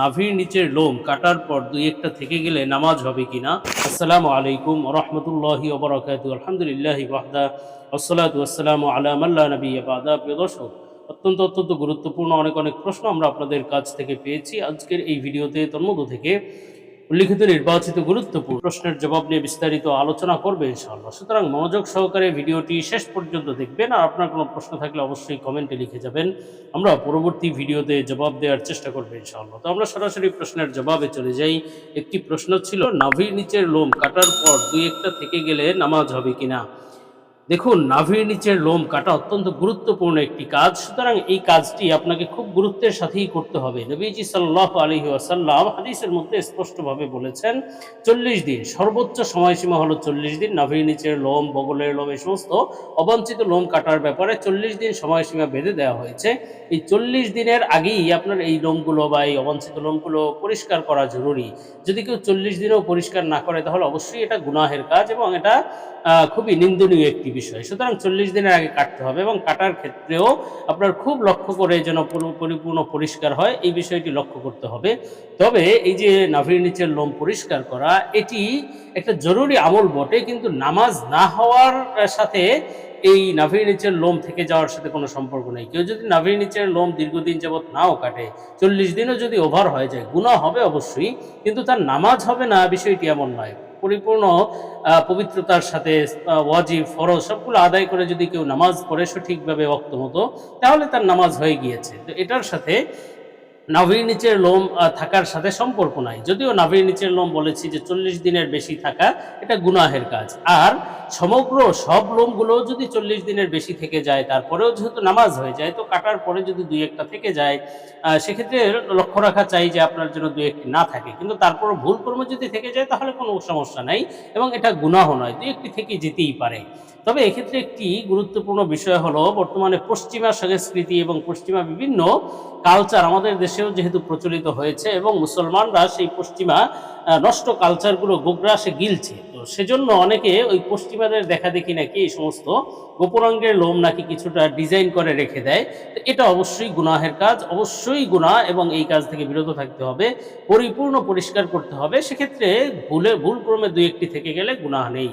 নাভির নিচের লোম কাটার পর দুই একটা থেকে গেলে নামাজ হবে কিনা? আসসালামু আলাইকুম রহমতুল্লাহি ওবরাকাত আলহামদুলিল্লাহ ওয়াহদা। আসসালাতু আসসালামু আলামাল্লা নবী বাদা। প্রিয় দর্শক, অত্যন্ত অত্যন্ত গুরুত্বপূর্ণ অনেক অনেক প্রশ্ন আমরা আপনাদের কাছ থেকে পেয়েছি। আজকের এই ভিডিওতে তন্মধ্য থেকে উল্লিখিত নির্বাচিত গুরুত্বপূর্ণ প্রশ্নের জবাব নিয়ে বিস্তারিত আলোচনা করবে ইনশাআল্লাহ। সুতরাং মনোযোগ সহকারে ভিডিওটি শেষ পর্যন্ত দেখবেন আর আপনার কোনো প্রশ্ন থাকলে অবশ্যই কমেন্টে লিখে যাবেন। আমরা পরবর্তী ভিডিওতে জবাব দেওয়ার চেষ্টা করব ইনশাআল্লাহ। তো আমরা সরাসরি প্রশ্নের জবাবে চলে যাই। একটি প্রশ্ন ছিল, নাভির নিচের লোম কাটার পর দুই একটা থেকে গেলে নামাজ হবে কিনা? দেখুন, নাভির নিচের লোম কাটা অত্যন্ত গুরুত্বপূর্ণ একটি কাজ। সুতরাং এই কাজটি আপনাকে খুব গুরুত্বের সাথেই করতে হবে। নবীজি সাল্লাহ আলহি আসাল্লাম হাদিসের মধ্যে স্পষ্টভাবে বলেছেন, চল্লিশ দিন, সর্বোচ্চ সময়সীমা হলো চল্লিশ দিন, নাভির নিচের লোম, বগলের লোম, এই সমস্ত অবাঞ্ছিত লোম কাটার ব্যাপারে চল্লিশ দিন সময়সীমা বেঁধে দেওয়া হয়েছে। এই চল্লিশ দিনের আগেই আপনার এই লোমগুলো বা এই অবাঞ্ছিত লোমগুলো পরিষ্কার করা জরুরি। যদি কেউ চল্লিশ দিনেও পরিষ্কার না করে, তাহলে অবশ্যই এটা গুনাহের কাজ এবং এটা খুবই নিন্দনীয় একটি বিষয়। সুতরাং চল্লিশ দিনের আগে কাটতে হবে এবং কাটার ক্ষেত্রেও আপনার খুব লক্ষ্য করে যেন পরিপূর্ণ পরিষ্কার হয়, এই বিষয়টি লক্ষ্য করতে হবে। তবে এই যে নাভির নিচের লোম পরিষ্কার করা, এটি একটা জরুরি আমল বটে, কিন্তু নামাজ না হওয়ার সাথে এই নাভির নিচের লোম থেকে যাওয়ার সাথে কোনো সম্পর্ক নেই। কেউ যদি নাভির নিচের লোম দীর্ঘদিন যাবৎ নাও কাটে, চল্লিশ দিনও যদি ওভার হয়ে যায় গুণা হবে অবশ্যই, কিন্তু তার নামাজ হবে না, বিষয়টি এমন নয়। পরিপূর্ণ পবিত্রতার সাথে ওয়াজিব, ফরজ সবগুলো আদায় করে যদি কেউ নামাজ পড়ে সঠিকভাবে অক্ত মতো, তাহলে তার নামাজ হয়ে গিয়েছে। তো এটার সাথে নাভির নিচের লোম থাকার সাথে সম্পর্ক নাই। যদিও নাভির নিচের লোম বলেছি যে চল্লিশ দিনের বেশি থাকা, এটা গুনাহের কাজ। আর সমগ্র সব লোমগুলো যদি চল্লিশ দিনের বেশি থেকে যায়, তারপরেও যেহেতু নামাজ হয়ে যায়, তো কাটার পরে যদি দুই একটা থেকে যায় সেক্ষেত্রে লক্ষ্য রাখা চাই যে আপনার জন্য দুই একটি না থাকে। কিন্তু তারপরও ভুল কর্ম যদি থেকে যায়, তাহলে কোনো সমস্যা নাই এবং এটা গুনাহ নয়। দুই একটি থেকে যেতেই পারে। তবে এক্ষেত্রে একটি গুরুত্বপূর্ণ বিষয় হলো, বর্তমানে পশ্চিমা সংস্কৃতি এবং পশ্চিমা বিভিন্ন কালচার আমাদের দেশেও যেহেতু প্রচলিত হয়েছে এবং মুসলমানরা সেই পশ্চিমা নষ্ট কালচারগুলো গোগ্রাসে গিলছে। তো সেজন্য অনেকে ওই পশ্চিমাদের দেখা দেখি নাকি এই সমস্ত গোপরাঙ্গের লোম নাকি কিছুটা ডিজাইন করে রেখে দেয়। তো এটা অবশ্যই গুনাহের কাজ, অবশ্যই গুনাহ এবং এই কাজ থেকে বিরত থাকতে হবে, পরিপূর্ণ পরিষ্কার করতে হবে। সেক্ষেত্রে ভুলে ভুল ক্রমে দুই একটি থেকে গেলে গুনাহ নেই।